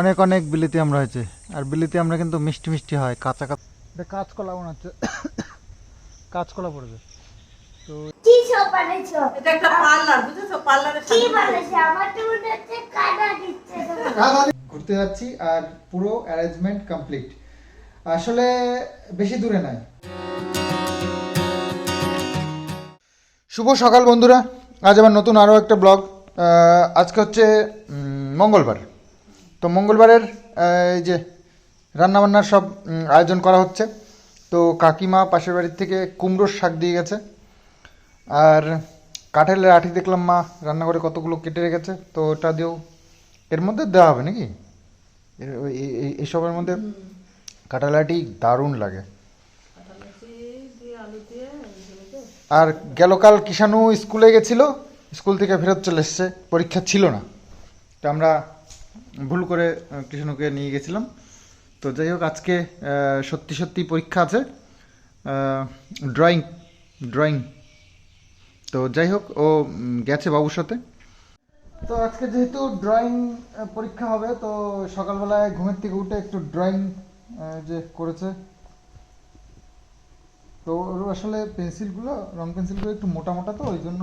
অনেক অনেক বিলিতি আমরা হয়েছে। আর বিলিতি আমরা কিন্তু মিষ্টি মিষ্টি হয় কাঁচা কাঁচা। কাঁচকলা মনে হচ্ছে। কাঁচকলা পড়বে। তো কি সব বানাইছো? এটা একটা পার্লার বুঝেছ? পার্লারে কি বানাইছো? আমার তো মনে হচ্ছে কানা দিচ্ছে। ঘুরতে যাচ্ছি আর পুরো অ্যারেঞ্জমেন্ট কমপ্লিট আসলে বেশি দূরে নাই শুভ সকাল বন্ধুরা। আজ আবার নতুন আরও একটা ব্লগ আজকে হচ্ছে মঙ্গলবার। তো মঙ্গলবারের এই যে রান্নাবান্নার সব আয়োজন করা হচ্ছে। তো কাকিমা পাশের বাড়ির থেকে কুমড়োর শাক দিয়ে গেছে। আর কাঠের আঠি দেখলাম মা রান্না করে কতগুলো কেটে রেখেছে। তো ওটা দিয়েও এর মধ্যে দেওয়া হবে নাকি? এইসবের মধ্যে আঠি দারুণ লাগে। আর গেল কাল কিষাণু স্কুলে গেছিল, স্কুল থেকে ফেরত চলে এসছে, পরীক্ষা ছিল না। তো আমরা ভুল করে কিষাণুকে নিয়ে গেছিলাম। তো যাই হোক, আজকে সত্যি সত্যি পরীক্ষা আছে ড্রয়িং ড্রয়িং তো যাই হোক, ও গেছে বাবুর সাথে। তো আজকে যেহেতু ড্রয়িং পরীক্ষা হবে, তো সকালবেলায় ঘুমের থেকে উঠে একটু ড্রয়িং যে করেছে তো ওর আসলে পেন্সিলগুলো রং পেন্সিলগুলো একটু মোটা মোটা তো, ওই জন্য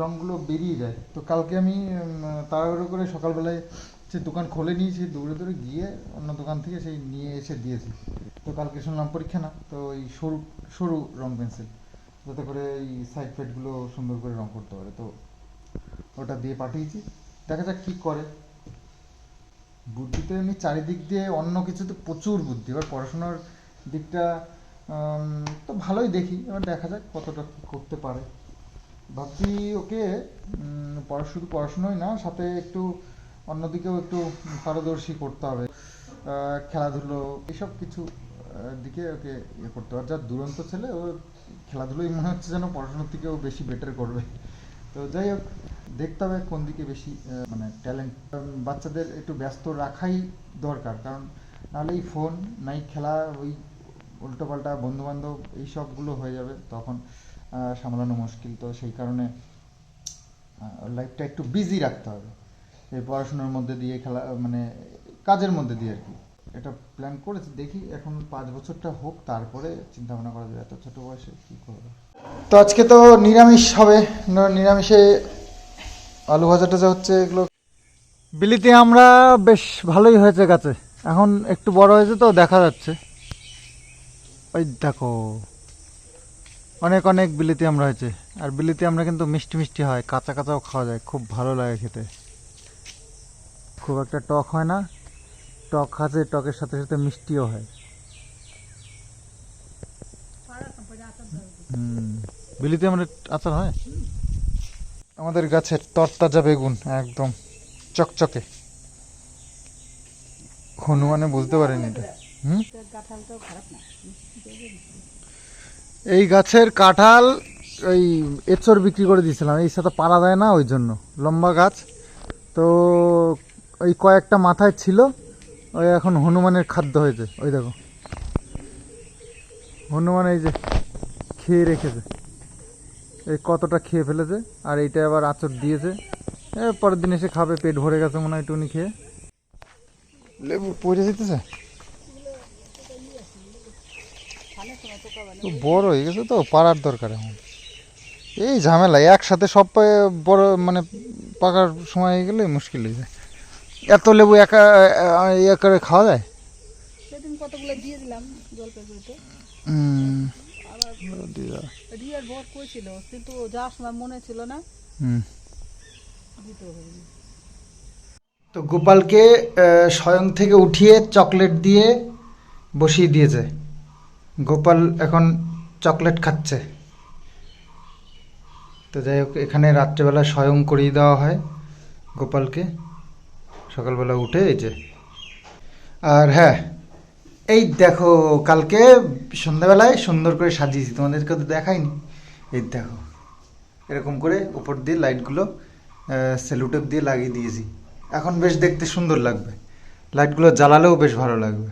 রংগুলো বেরিয়ে যায়। তো কালকে আমি তাড়াহুড়ো করে সকালবেলায় সে দোকান খোলে নিয়েছি, দৌড়ে দৌড়ে গিয়ে অন্য দোকান থেকে সেই নিয়ে এসে দিয়েছি। তো কালকে শুনলাম পরীক্ষা না, তো ওই সরু সরু রং পেন্সিল যাতে করে এই সাইড ফাইডগুলো সুন্দর করে রং করতে পারে। তো ওটা দিয়ে পাঠিয়েছি। দেখা যাক কী করে। বুদ্ধিতে এমনি চারিদিক দিয়ে অন্য কিছুতে প্রচুর বুদ্ধি। এবার পড়াশোনার দিকটা তো ভালোই দেখি, এবার দেখা যাক কতটা করতে পারে। ভাবছি ওকে শুধু পড়াশোনাই না, সাথে একটু অন্যদিকেও একটু পারদর্শী করতে হবে। খেলাধুলো, এসব কিছু দিকে ওকে ইয়ে করতে হবে। আর যা দুরন্ত ছেলে, ও খেলাধুলোই মনে হচ্ছে যেন পড়াশোনার থেকেও বেশি বেটার করবে। তো যাই হোক, দেখতে হবে কোন দিকে বেশি মানে ট্যালেন্ট বাচ্চাদের একটু ব্যস্ত রাখাই দরকার। কারণ নাহলে এই ফোন নাই খেলা, ওই উল্টোপাল্টা বন্ধু বান্ধব এই সবগুলো হয়ে যাবে, তখন সামলানো মুশকিল। তো সেই কারণে লাইফটা একটু বিজি রাখতে হবে। এই পড়াশোনার মধ্যে দিয়ে, খেলা মানে কাজের মধ্যে দিয়ে আর কি। এটা প্ল্যান করেছি, দেখি এখন পাঁচ বছরটা হোক, তারপরে চিন্তা ভাবনা করা যাবে, এত ছোট বয়সে কী করবে। তো আজকে তো নিরামিষ হবে নিরামিষে আলু ভাজা টাজা হচ্ছে এগুলো। বিলিতি আমরা বেশ ভালোই হয়েছে গাছে। এখন একটু বড় হয়েছে তো, দেখা যাচ্ছে। ওই দেখো, অনেক অনেক বিলিতি আমরা হয়েছে। আর বিলিতি আমরা কিন্তু মিষ্টি মিষ্টি হয়, কাঁচা কাঁচাও খাওয়া যায়, খুব ভালো লাগে খেতে। খুব একটা টক হয় না, টক আছে, টকের সাথে সাথে মিষ্টিও হয়। বিলিতি আমরা আচার হয়? আমাদের গাছের তরতাজা বেগুন, একদম চকচকে। হনুমানে বুঝতে পারেনি এটা। হুম? এই গাছের কাঁঠাল ওই এচর বিক্রি করে দিয়েছিলাম। এই সাথে পারা যায় না ওই জন্য, লম্বা গাছ। তো ওই কয়েকটা মাথায় ছিল, ওই এখন হনুমানের খাদ্য হয়েছে, ওই দেখো। হনুমান এই যে খেয়ে রেখেছে। এই কতটা খেয়ে ফেলেছে, আর এইটা আবার আচর দিয়েছে। পরের দিন এসে খাবে, পেট ভরে গেছে মনে হয় টুনি খেয়ে। লেবু পড়ে যেতেছে তো বড় হয়ে গেছে তো পাড়ার দরকার এখন। এই ঝামেলা একসাথে সব বড় মানে পাকার সময় হয়ে গেলে মুশকিল হয়ে যায়। এত লেবু একা ইয়ে করে খাওয়া যায়? সেদিন কতগুলো দিয়ে দিলাম জলপাইগুড়িতে হুম, রিয়ার বর কইছিল কিন্তু যাওয়ার সময় মনে ছিল না হুম। তো গোপালকে স্বয়ং থেকে উঠিয়ে চকলেট দিয়ে বসিয়ে দিয়েছে। গোপাল এখন চকলেট খাচ্ছে। তো যাই হোক, এখানে রাত্রেবেলা স্বয়ং করিয়ে দেওয়া হয় গোপালকে। সকালবেলা উঠে এই যে। আর হ্যাঁ এই দেখো, কালকে সন্ধ্যাবেলায় সুন্দর করে সাজিয়েছি, তোমাদেরকে তো দেখাইনি। এই দেখো, এরকম করে উপর দিয়ে লাইটগুলো সেলুটেপ দিয়ে লাগিয়ে দিয়েছি। এখন বেশ দেখতে সুন্দর লাগবে। লাইটগুলো জ্বালালেও বেশ ভালো লাগবে।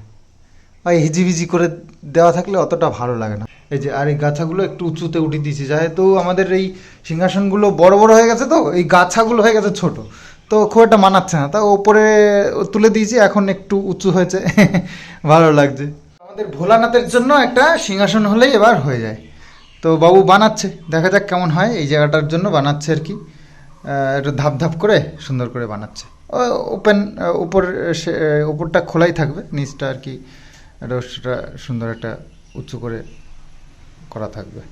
হিজিবিজি করে দেওয়া থাকলে অতটা ভালো লাগে না। এই যে, আর এই গাছাগুলো একটু উঁচুতে উঠিয়ে দিয়েছি। যেহেতু আমাদের এই সিংহাসনগুলো বড় বড় হয়ে গেছে তো, এই গাছাগুলো হয়ে গেছে ছোট। তো খুব একটা মানাচ্ছে না। তা ওপরে তুলে দিয়েছি, এখন একটু উঁচু হয়েছে। ভালো লাগছে। আমাদের ভোলানাথের জন্য একটা সিংহাসন হলেই এবার হয়ে যায়। তো বাবু বানাচ্ছে, দেখা যাক কেমন হয়। এই জায়গাটার জন্য বানাচ্ছে আর কি। একটু ধাপ ধাপ করে, সুন্দর করে বানাচ্ছে। ওপেন উপর সে- উপরটা খোলাই থাকবে, নিচটা আর কি একটা সেটা সুন্দর একটা উঁচু করে করা থাকবে।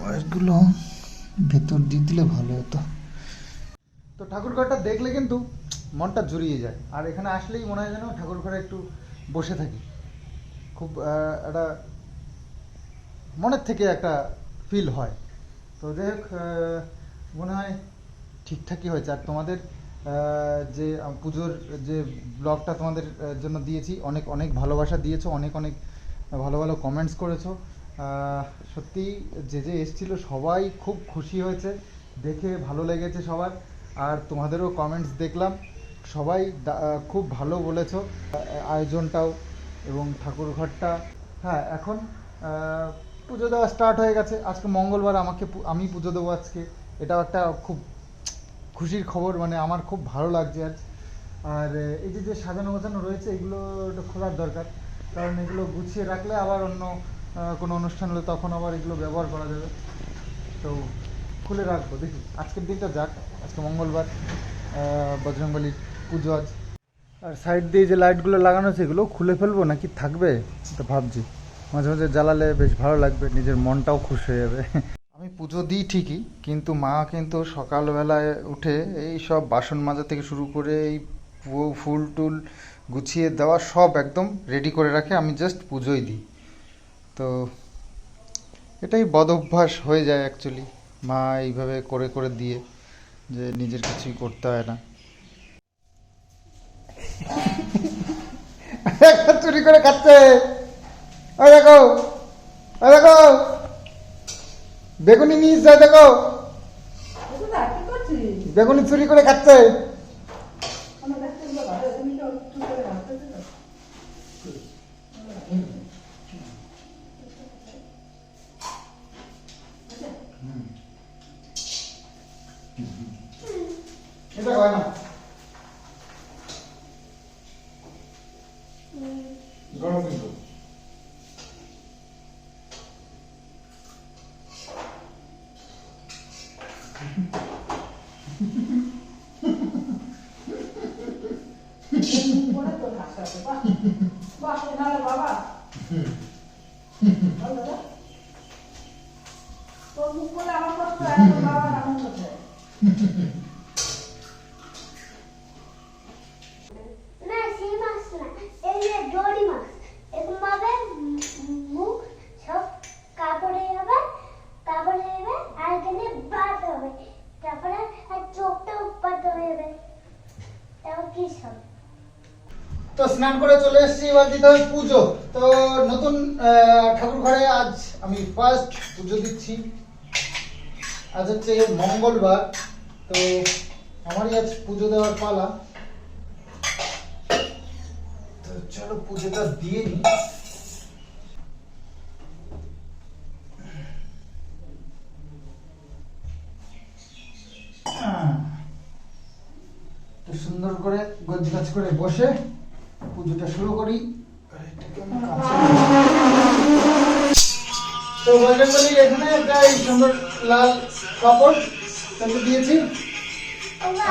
ওয়ারগুলো ভেতর দিয়ে দিলে ভালো হতো। তো ঠাকুর ঘরটা দেখলে কিন্তু মনটা জুড়িয়ে যায়। আর এখানে আসলেই মনে হয় যেন ঠাকুর ঘরে একটু বসে থাকি। খুব একটা মনের থেকে একটা ফিল হয়। তো যাই হোক মনে হয় ঠিকঠাকই হয়েছে। আর তোমাদের যে পুজোর যে ব্লগটা তোমাদের জন্য দিয়েছি, অনেক অনেক ভালোবাসা দিয়েছ, অনেক অনেক ভালো ভালো কমেন্টস করেছ। সত্যি যে যে এসছিল, সবাই খুব খুশি হয়েছে, দেখে ভালো লেগেছে সবার। আর তোমাদেরও কমেন্টস দেখলাম, সবাই খুব ভালো বলেছ। আয়োজনটাও এবং ঠাকুর ঘরটা হ্যাঁ এখন পুজো দেওয়া স্টার্ট হয়ে গেছে। আজকে মঙ্গলবার আমাকে আমি পুজো দেবো আজকে। এটাও একটা খুব খুশির খবর মানে আমার খুব ভালো লাগছে আজ আর এই যে যে সাজানো গোছানো রয়েছে, এগুলো একটু খোলার দরকার। কারণ এগুলো গুছিয়ে রাখলে আবার অন্য কোনো অনুষ্ঠান হলে তখন আবার এগুলো ব্যবহার করা যাবে। তো খুলে রাখব, দেখি। আজকের দিনটা যাক, আজকে মঙ্গলবার বজরংবলির পুজো আজ। আর সাইড দিয়ে যে লাইটগুলো লাগানো আছে এগুলো খুলে ফেলব নাকি থাকবে? তো ভাবছি। মাঝে মাঝে জ্বালালে বেশ ভালো লাগবে, নিজের মনটাও খুশ হয়ে যাবে। আমি পুজো দিই ঠিকই, কিন্তু মা কিন্তু সকালবেলায় উঠে এই সব বাসন মাজা থেকে শুরু করে এই ফুল টুল গুছিয়ে দেওয়া সব একদম রেডি করে রাখে, আমি জাস্ট পুজোই দিই। তো এটাই বদ অভ্যাস হয়ে যায় অ্যাকচুয়ালি মা এইভাবে করে করে দিয়ে যে নিজের কিছুই করতে হয় না। চুরি করে খাচ্ছে। দেখো দেখো। বেগুনি নিয়ে যায় দেখো। বেগুনি চুরি করে খাচ্ছে। এটা হয় না। গরম কিন্তু পরে তোর হাসাতে বাহ বাহ নাহলে বাবা বল দাদা তোর মুখ বলে আমার কষ্ট আর তোর বাবার আনন্দ হয় না সেই মাছ না এই যে দড়ি মাছ এরকম ভাবে মুখ সব কাপড়ে যাবে কাপড়ে যাবে আর এখানে বাদ হবে তারপরে আর চোখটা উপাত হয়ে যাবে তারপর কি সব তো স্নান করে চলে এসেছি, এবার দিতে হবে পুজো। তো নতুন ঠাকুর ঘরে আজ আমি ফার্স্ট পুজো দিচ্ছি। আজ হচ্ছে মঙ্গলবার, তো আমারই আজ পুজো দেওয়ার পালা। তো চলো পুজোটা দিয়ে নিই। তো সুন্দর করে গজ গাছ করে বসে পুজোটা শুরু করি। তো বজরংবলী এখানে একটা এই সুন্দর লাল কাপড় তাকে দিয়েছি।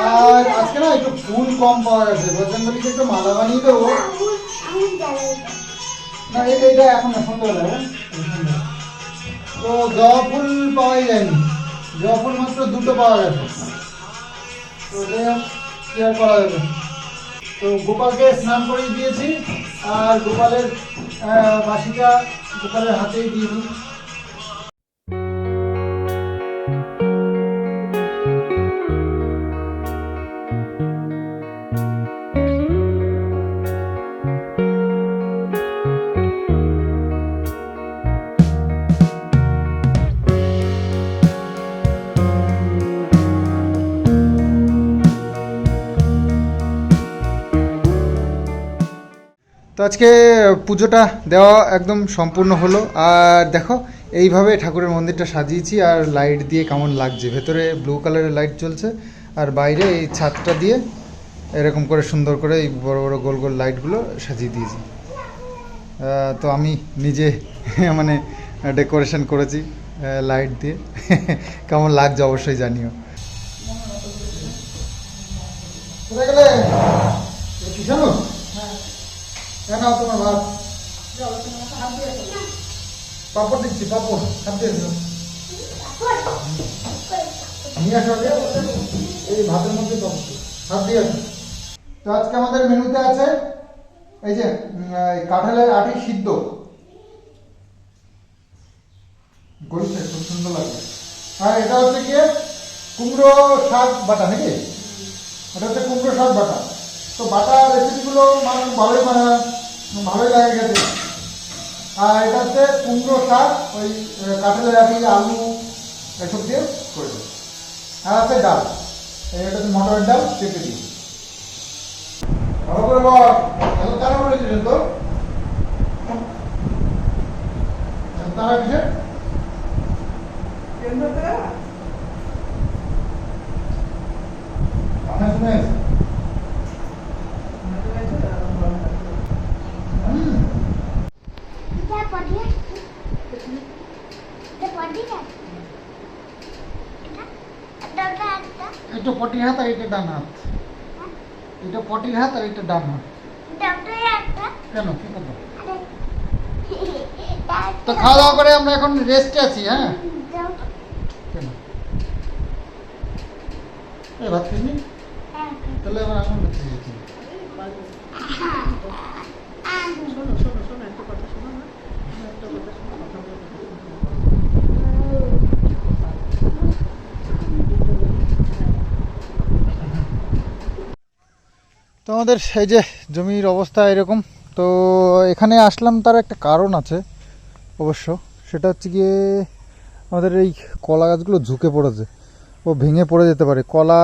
আর আজকে না একটু ফুল কম পাওয়া গেছে। বজরংবলীকে একটু মালা বানিয়ে দেবো। না এটা এখন না সন্ধ্যাবেলা হ্যাঁ? তো জবা ফুল পাওয়াই যায়নি। জবা ফুল মাত্র দুটো পাওয়া গেছে। তো কি করা যাবে। তো গোপালকে স্নান করিয়ে দিয়েছি আর গোপালের বাসিটা গোপালের হাতেই দিয়ে তো আজকে পুজোটা দেওয়া একদম সম্পূর্ণ হলো। আর দেখো, এইভাবে ঠাকুরের মন্দিরটা সাজিয়েছি, আর লাইট দিয়ে কেমন লাগছে। ভেতরে ব্লু কালারের লাইট জ্বলছে, আর বাইরে এই ছাদটা দিয়ে এরকম করে সুন্দর করে এই বড় বড় গোল গোল লাইটগুলো সাজিয়ে দিয়েছি। তো আমি নিজে মানে ডেকোরেশন করেছি লাইট দিয়ে। কেমন লাগছে অবশ্যই জানিও। কোথায় গেলে? কেন তোমার ভাত। পাপড় দিচ্ছি পাপড় হাত দিয়ে নিয়ে আসো আগে। এই ভাতের মধ্যে পাপড়। হাত দিয়ে আসো তো আজকে আমাদের মেনুতে আছে এই যে কাঁঠালের আটি সিদ্ধ। গলছে খুব সুন্দর লাগবে আর এটা হচ্ছে গিয়ে কুমড়ো শাক বাটা নাকি? এটা হচ্ছে কুমড়ো শাক বাটা। তো বাটা রেসিপিগুলো ভালোই মানে ভালোই লাগে গেছে আর এটা হচ্ছে কুমড়ো শাক ওই কাঁঠালের আটি আলু এসব দিয়ে করেছে আর আছে ডাল এটা হচ্ছে মটরের ডাল পেঁপে দিয়ে। ভালো করে বল এত তারা বলেছিলেন তো তারা? কিসের কেন্দ্রতে? কানে শুনে এসে। হুম এটা পড়িয়ে এটা পড়িয়ে এটা এটা এটা এটা পটির হাত আর এটা ডান হাত এটা পটির হাত আর এটা ডান হাত ডক্টর একটা কেন কি কথা আরে তো খাওয়া দাওয়া করে আমরা এখন রেস্টে আছি হ্যাঁ কেন এ ভাত খাইনি তাহলে আমার এখন ভাত খেয়েছি শোনো শোনো শোনো একটা কথা শোনো না একটা কথা শোনো কথা বলতে তো আমাদের এই যে জমির অবস্থা এরকম, তো এখানে আসলাম তার একটা কারণ আছে অবশ্য। সেটা হচ্ছে গিয়ে আমাদের এই কলা গাছগুলো ঝুঁকে পড়েছে। ও ভেঙে পড়ে যেতে পারে কলা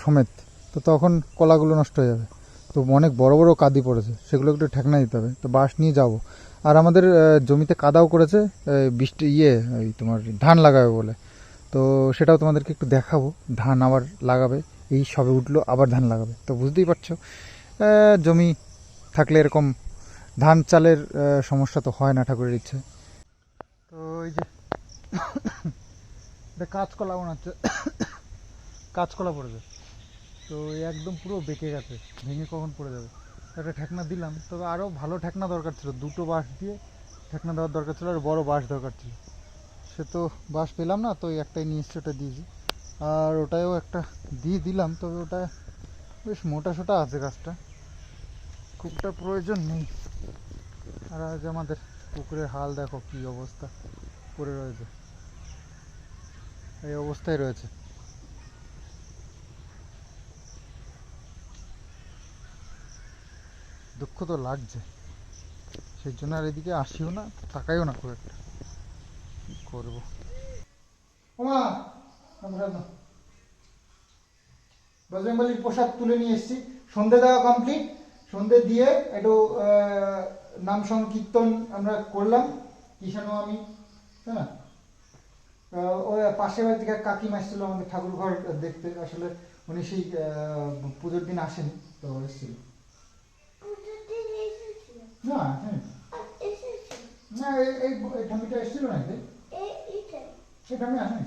সমেত। তো তখন কলাগুলো নষ্ট হয়ে যাবে। তো অনেক বড় বড় কাদি পড়েছে। সেগুলো একটু ঠেকনা দিতে হবে। তো বাঁশ নিয়ে যাব। আর আমাদের জমিতে কাদাও করেছে বৃষ্টি ইয়ে ওই তোমার ধান লাগাবে বলে। তো সেটাও তোমাদেরকে একটু দেখাবো। ধান আবার লাগাবে। এই সবে উঠল, আবার ধান লাগাবে। তো বুঝতেই পারছ জমি থাকলে এরকম ধান চালের সমস্যা তো হয় না ঠাকুরের ইচ্ছে তো এই যে, এটা কাঁচকলা হচ্ছে, কাঁচকলা পড়েছে তো একদম পুরো বেঁকে গেছে, ভেঙে কখন পড়ে যাবে? একটা ঠেকনা দিলাম, তবে আরও ভালো ঠেকনা দরকার ছিল। দুটো বাঁশ দিয়ে ঠেকনা দেওয়ার দরকার ছিল, আর বড় বাঁশ দরকার ছিল। সে তো বাঁশ পেলাম না, তো একটাই নিয়ে এসছে, ওটা দিয়েছি। আর ওটাও একটা দিয়ে দিলাম, তবে ওটা বেশ মোটা সোটা আছে গাছটা। খুবটা প্রয়োজন নেই। আর আজ আমাদের পুকুরের হাল দেখো কি অবস্থা পড়ে রয়েছে। এই অবস্থায় রয়েছে। দুঃখ তো লাগছে। সেই জন্য আর এদিকে আসিও না, তাকাইও না খুব একটা। কি করব? আমরা না। বজরংবলির পোশাক তুলে নিয়ে এসেছি। সন্ধে দেওয়া কমপ্লিট সন্ধে দিয়ে একটু নাম সংকীর্তন আমরা করলাম। কিষানু আমি তাই না? আহ, ওই পাশের বাড়ি থেকে কাকিমা এসেছিল আমাদের ঠাকুর ঘর দেখতে। আসলে উনি সেই পুজোর দিন আসেন তো এসেছিল। না হ্যাঁ না এই এই এই ঠামিটা এসেছিল নাকি? সেই ঠামি আসেনি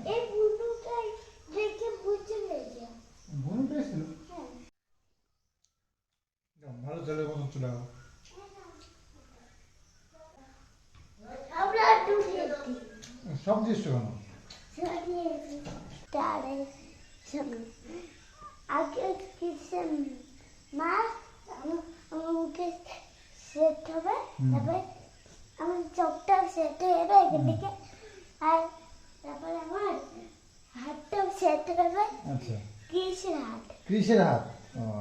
বোনটা এসেছিল ভালো জলের মতন চলে গেল আমরা দুটি সব কেন? আগে কিসেন মাছ আমার মুখে সেট হবে তারপরে আমার চোখটা সেট হয়ে যাবে এখান থেকে। আর তারপরে আমার হাতটাও সেট হবে আচ্ছা। হাত। ক্রিসের হাত?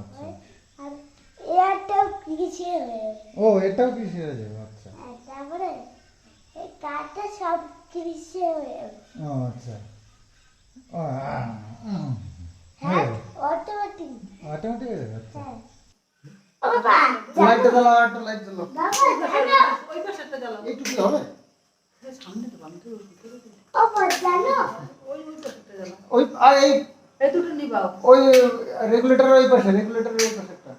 আচ্ছা। আর এয়ারটাও কিসের হয়ে ও এটাও ক্রিসের যাবে আচ্ছা। তারপরে এই কাঠটা সব হয়ে আচ্ছা ওই জানো ওই পাশে রেগুলেটরের ওই পাশে একটা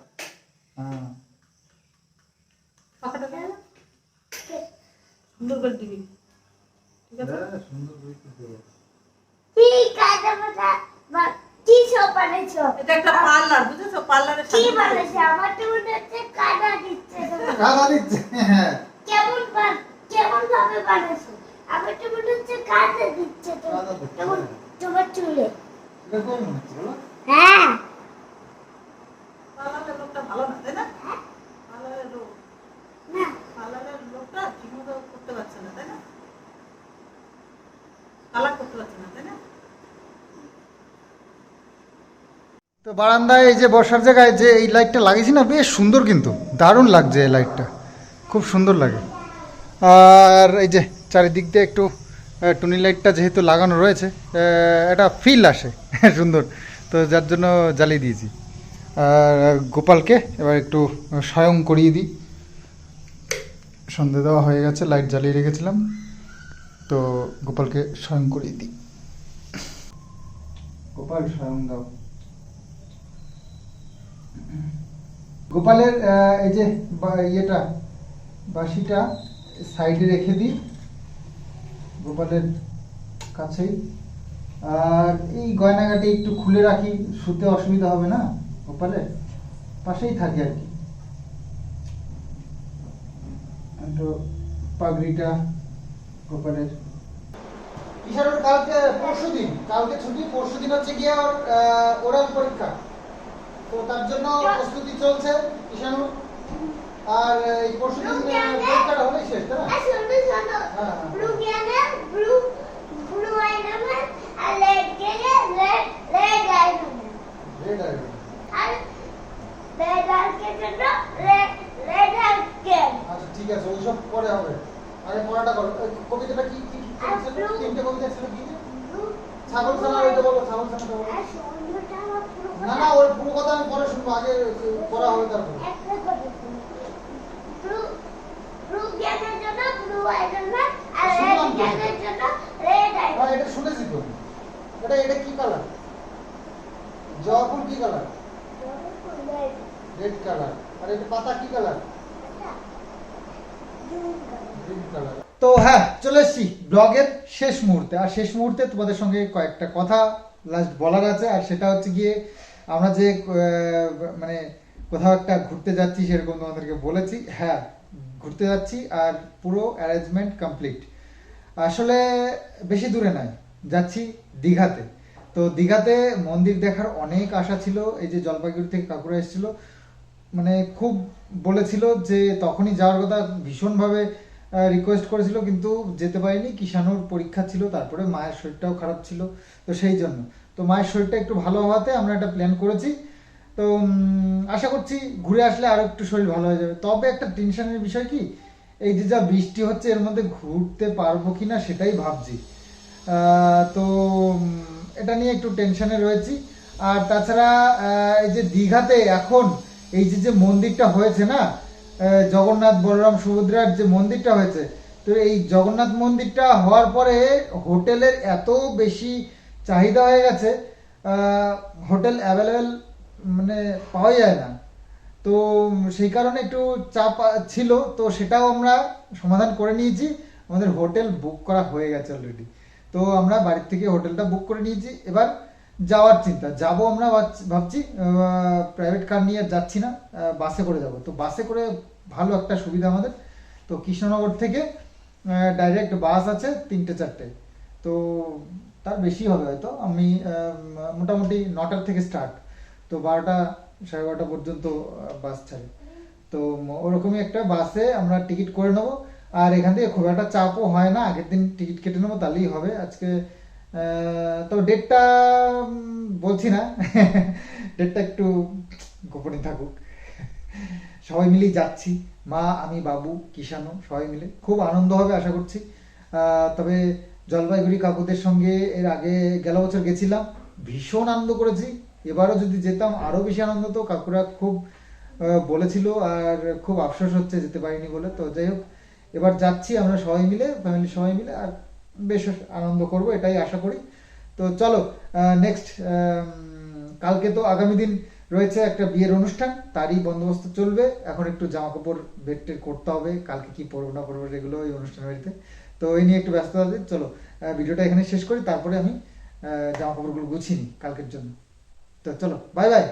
হ্যাঁ সুন্দর করে দিবি এটা একটা পার্লার বুঝেছ? পার্লারে কি বানাইছো? আমার তো মনে হচ্ছে কাটা দিচ্ছে। কাদা দিচ্ছে হ্যাঁ। কেমন কেমন ভাবে বানাইছো? আমার তো মনে হচ্ছে কাটা দিচ্ছে তো। কাদা দিচ্ছে। তোমার তোমার চুলে। এরকম হচ্ছে হ্যাঁ। লোকটা ভালো না তাই না পার্লারের লোক না পার্লারের লোকটা ঠিকমতো করতে পারছে না তাই না কালার করতে পারছে না তাই না তো বারান্দায় এই যে বসার জায়গায় যে এই লাইটটা লাগিয়েছি না, বেশ সুন্দর কিন্তু, দারুণ লাগছে এই লাইটটা খুব সুন্দর লাগে। আর এই যে চারিদিক দিয়ে একটু টুনি লাইটটা যেহেতু লাগানো রয়েছে এটা ফিল আসে, সুন্দর। তো যার জন্য জ্বালিয়ে দিয়েছি। আর গোপালকে এবার একটু স্বয়ং করিয়ে দিই। সন্ধে দেওয়া হয়ে গেছে লাইট জ্বালিয়ে রেখেছিলাম। তো গোপালকে স্বয়ং করিয়ে দিই। গোপাল, স্বয়ং দাও। গোপালের এই যে ইয়েটা, বাঁশিটা সাইডে রেখে দিই, গোপালের কাছেই। আর এই গয়নাগাটি একটু খুলে রাখি, শুতে অসুবিধা হবে না গোপালের? পাশেই থাকে আর কি। পাগড়িটা গোপালের। কালকে পরশু দিন কালকে ছুটি পরশু দিন হচ্ছে গিয়ে ওর ওরাল পরীক্ষা। তো তার জন্য প্রস্তুতি চলছে ঈশানু। আর এই পরশু দিন? পরীক্ষাটা হলেই শেষ তাই না? আর হ্যাঁ, হ্যাঁ। আর আর আচ্ছা ঠিক আছে ওইসব পরে হবে। আগে পড়াটা করো। কবিতাটা কি আর তিনটে কবিতা ছিল কি? ছাগল ছানা ওইটা বলো ছাগল ছানাটা বলো আর সন্ধ্যাটা আমার পুরো না না ওর পুরো কথা আমি পরে শুনব আগে পড়া হবে তারপর। তো। গেলের জন্য রেড হ্যাঁ এটা শুনেছি তো। এটা এটা কি কালার জবা কি কালার রেড কালার আর এটা পাতা কি কালার গ্রিন কালার তো হ্যাঁ চলে এসছি ব্লগের শেষ মুহূর্তে। আর শেষ মুহূর্তে তোমাদের সঙ্গে কয়েকটা কথা লাস্ট বলার আছে। আর সেটা হচ্ছে গিয়ে আমরা যে মানে কোথাও একটা ঘুরতে যাচ্ছি সেরকম তোমাদেরকে বলেছি। হ্যাঁ ঘুরতে যাচ্ছি আর পুরো অ্যারেঞ্জমেন্ট কমপ্লিট আসলে বেশি দূরে নয়, যাচ্ছি দীঘাতে। তো দীঘাতে মন্দির দেখার অনেক আশা ছিল, এই যে জলপাইগুড়ি থেকে কাকুরা এসেছিল মানে খুব বলেছিল যে তখনই যাওয়ার কথা ভীষণভাবে রিকোয়েস্ট করেছিল, কিন্তু যেতে পারিনি। কিষানুর পরীক্ষা ছিল, তারপরে মায়ের শরীরটাও খারাপ ছিল, তো সেই জন্য। তো মায়ের শরীরটা একটু ভালো হওয়াতে আমরা একটা প্ল্যান করেছি। তো আশা করছি ঘুরে আসলে আরও একটু শরীর ভালো হয়ে যাবে। তবে একটা টেনশনের বিষয় কি, এই যে যা বৃষ্টি হচ্ছে, এর মধ্যে ঘুরতে পারব কি না সেটাই ভাবছি। তো এটা নিয়ে একটু টেনশনে রয়েছি। আর তাছাড়া এই যে দীঘাতে এখন এই যে যে মন্দিরটা হয়েছে না জগন্নাথ, বলরাম, সুভদ্রার যে মন্দিরটা হয়েছে, তো এই জগন্নাথ মন্দিরটা হওয়ার পরে হোটেলের এত বেশি চাহিদা হয়ে গেছে হোটেল অ্যাভেলেবেল মানে পাওয়া যায় না। তো সেই কারণে একটু চাপ ছিল, তো সেটাও আমরা সমাধান করে নিয়েছি। আমাদের হোটেল বুক করা হয়ে গেছে অলরেডি তো আমরা বাড়ির থেকে হোটেলটা বুক করে নিয়েছি। এবার যাওয়ার চিন্তা, যাব আমরা ভাবছি- প্রাইভেট কার নিয়ে যাচ্ছি না বাসে করে যাব। তো বাসে করে ভালো একটা সুবিধা আমাদের। তো কৃষ্ণনগর থেকে ডাইরেক্ট বাস আছে তিনটে চারটে। তো তার বেশি হবে হয়তো। আমি মোটামুটি নটার থেকে স্টার্ট তো বারোটা, সাড়ে বারোটা পর্যন্ত বাস ছাড়ে তো ওরকমই একটা বাসে আমরা টিকিট করে নেব। আর এখান থেকে খুব একটা চাপও হয় না। আগের দিন টিকিট কেটে নেব, তাহলেই হবে। আজকে তো ডেটটা বলছি না। ডেটটা একটু গোপনে থাকুক। সবাই মিলেই যাচ্ছি। মা, আমি, বাবু কিষানু সবাই মিলে। খুব আনন্দ হবে, আশা করছি। তবে জলপাইগুড়ি কাকুদের সঙ্গে এর আগে গেল বছর গেছিলাম। ভীষণ আনন্দ করেছি। এবারও যদি যেতাম আরও বেশি আনন্দ তো কাকুরা খুব বলেছিল আর খুব আফসোস হচ্ছে যেতে পারিনি বলে। তো যাই হোক, এবার যাচ্ছি আমরা সবাই মিলে ফ্যামিলি সবাই মিলে, আর বেশ আনন্দ করব, এটাই আশা করি। তো চলো নেক্সট কালকে তো আগামী দিন রয়েছে একটা বিয়ের অনুষ্ঠান, তারই বন্দোবস্ত চলবে। এখন একটু জামা কাপড় বেড করতে হবে, কালকে কি পরবো না পরবো এগুলো ওই অনুষ্ঠান বাড়িতে। তো এই নিয়ে একটু ব্যস্ত আছে। চলো ভিডিওটা এখানে শেষ করি, তারপরে আমি জামা কাপড়গুলো গুছিয়ে নিই কালকের জন্য। তো চলো বাই বাই